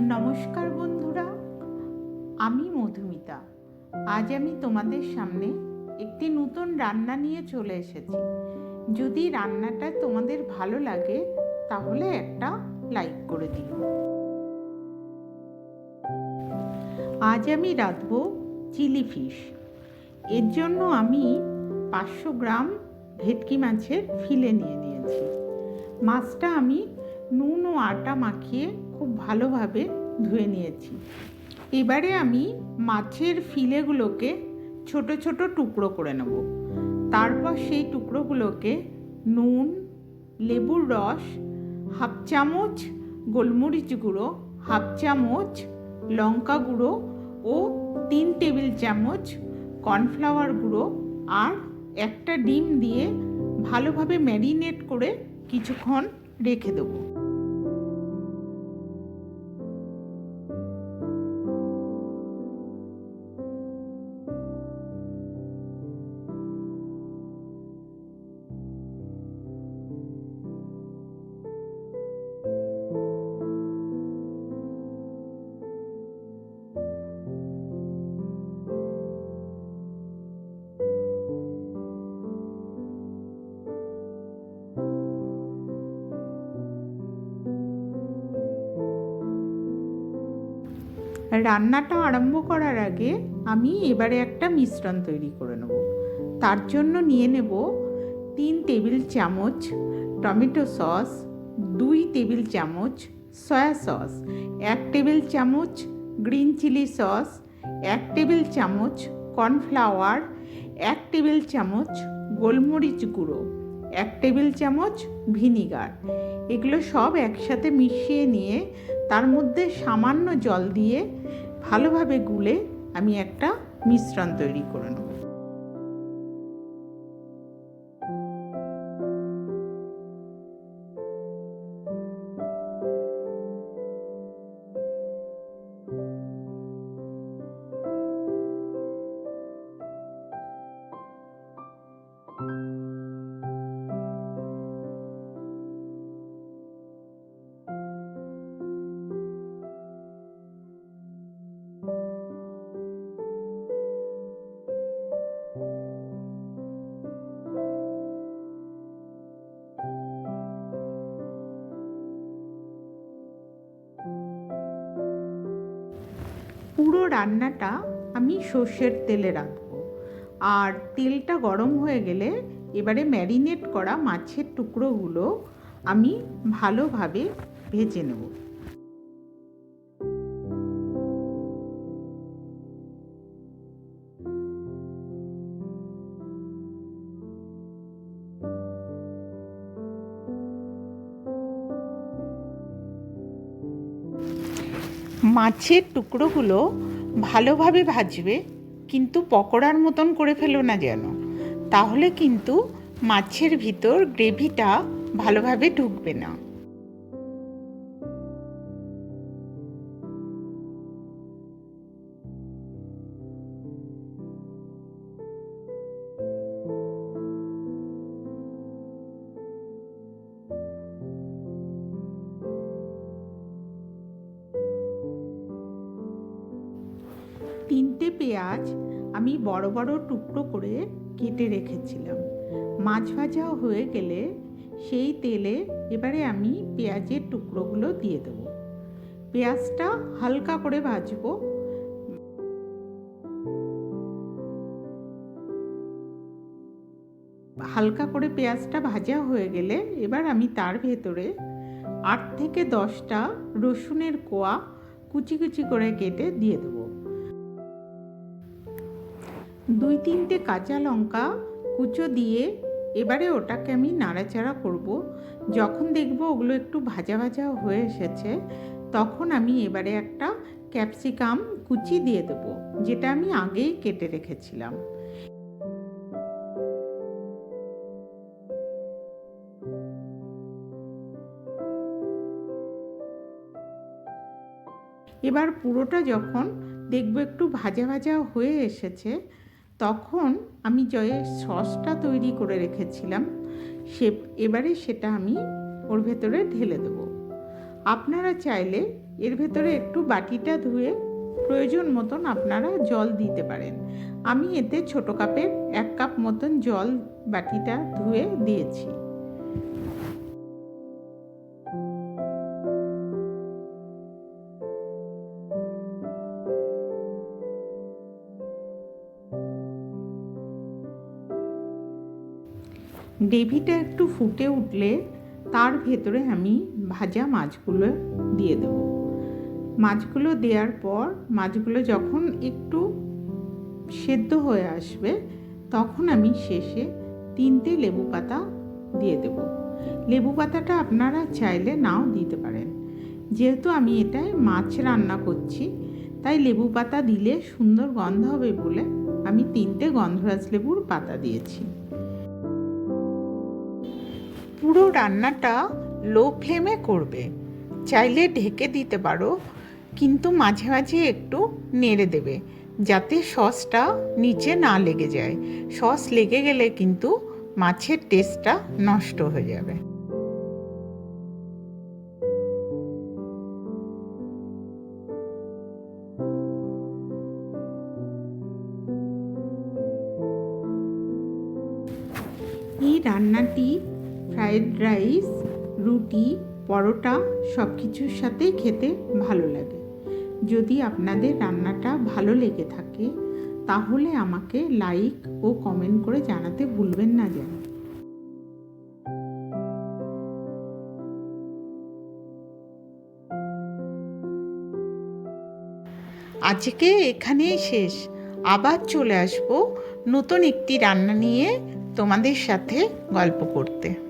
নমস্কার বন্ধুরা, আমি মধুমিতা। আজ আমি তোমাদের সামনে একটি নতুন রান্না নিয়ে চলে এসেছি। যদি রান্নাটা তোমাদের ভালো লাগে, তাহলে একটা লাইক করে দিও। আজ আমি রাঁধবো চিলি ফিশ। এর জন্য আমি পাঁচশো গ্রাম ভেটকি মাছের ফিলে নিয়ে নিয়েছি। মাছটা আমি নুন ও আটা মাখিয়ে খুব ভালোভাবে ধুয়ে নিয়েছি। এবারে আমি মাছের ফিলেগুলোকে ছোট ছোট টুকরো করে নেব। তারপর সেই টুকরোগুলোকে নুন, লেবুর রস, হাফ চামচ গোলমরিচ গুঁড়ো, হাফ চামচ লঙ্কা গুঁড়ো ও তিন টেবিল চামচ কর্নফ্লাওয়ার গুঁড়ো আর একটা ডিম দিয়ে ভালোভাবে ম্যারিনেট করে কিছুক্ষণ রেখে দেবো। রান্নাটা আরম্ভ করার আগে আমি এবারে একটা মিশ্রণ তৈরি করে নেব। তার জন্য নিয়ে নেব তিন টেবিল চামচ টমেটো সস, দুই টেবিল চামচ সয়া সস, এক টেবিল চামচ গ্রিন চিলি সস, এক টেবিল চামচ কর্নফ্লাওয়ার, এক টেবিল চামচ গোলমরিচ গুঁড়ো, এক টেবিল চামচ ভিনিগার। এগুলো সব একসাথে মিশিয়ে নিয়ে তার মধ্যে সামান্য জল দিয়ে ভালোভাবে গুলে আমি একটা মিশ্রণ তৈরি করে নেব। পুরো রান্নাটা আমি সর্ষের তেলে রাখব। আর তেলটা গরম হয়ে গেলে এবারে ম্যারিনেট করা মাছের টুকরোগুলো আমি ভালোভাবে ভেজে নেব। মাছের টুকরোগুলো ভালোভাবে ভাজবে, কিন্তু পকোড়ার মতন করে ফেলো না যেন। তাহলে কিন্তু মাছের ভিতর গ্রেভিটা ভালোভাবে ঢুকবে না। তিনটে পেঁয়াজ আমি বড় বড় টুকরো করে কেটে রেখেছিলাম। মাছ ভাজা হয়ে গেলে সেই তেলে এবারে আমি পেঁয়াজের টুকরোগুলো দিয়ে দেবো। পেঁয়াজটা হালকা করে ভাজবো। হালকা করে পেঁয়াজটা ভাজা হয়ে গেলে এবার আমি তার ভেতরে আট থেকে দশটা রসুনের কোয়া কুচি কুচি করে কেটে দিয়ে দেবো। দুই তিনটে কাঁচা লঙ্কা কুচো দিয়ে এবারে ওটাকে আমি নাড়াচাড়া করব। যখন দেখব ওগুলো একটু ভাজা ভাজা হয়ে এসেছে, তখন আমি এবারে একটা ক্যাপসিকাম কুচি দিয়ে দেবো, যেটা আমি আগেই কেটে রেখেছিলাম। এবার পুরোটা যখন দেখব একটু ভাজা ভাজা হয়ে এসেছে তখন আমি জয়ের সসটা তৈরি করে রেখেছিলাম। সে, এবারে সেটা আমি ওর ভেতরে ঢেলে দেবো। আপনারা চাইলে এর ভেতরে একটু বাটিটা ধুয়ে প্রয়োজন মতন আপনারা জল দিতে পারেন। আমি এতে ছোট কাপের এক কাপ মতন জল বাটিটা ধুয়ে দিয়েছি। গ্রেভিটা একটু ফুটে উঠলে তার ভেতরে আমি ভাজা মাছগুলো দিয়ে দেবো। মাছগুলো দেওয়ার পর, মাছগুলো যখন একটু সেদ্ধ হয়ে আসবে, তখন আমি শেষে তিনটে লেবু পাতা দিয়ে দেব। লেবু পাতাটা আপনারা চাইলে নাও দিতে পারেন। যেহেতু আমি এটায় মাছ রান্না করছি, তাই লেবু পাতা দিলে সুন্দর গন্ধ হবে বলে আমি তিনটে গন্ধরাজ লেবুর পাতা দিয়েছি। পুরো রান্নাটা লো ফ্লেমে করবে। চাইলে ঢেকে দিতে পারো, কিন্তু মাঝে মাঝে একটু নেড়ে দেবে, যাতে সসটা নিচে না লেগে যায়। সস লেগে গেলে কিন্তু মাছের টেস্টটা নষ্ট হয়ে যাবে। এই রান্নাটি ফ্রায়েড রাইস, রুটি, পরোটা সব কিছুর সাথে খেতে ভালো লাগে। যদি আপনাদের রান্নাটা ভালো লেগে থাকে, তাহলে আমাকে লাইক ও কমেন্ট করে জানাতে ভুলবেন না যেন। আজকে এখানেই শেষ। আবার চলে আসব নতুন একটি রান্না নিয়ে তোমাদের সাথে গল্প করতে।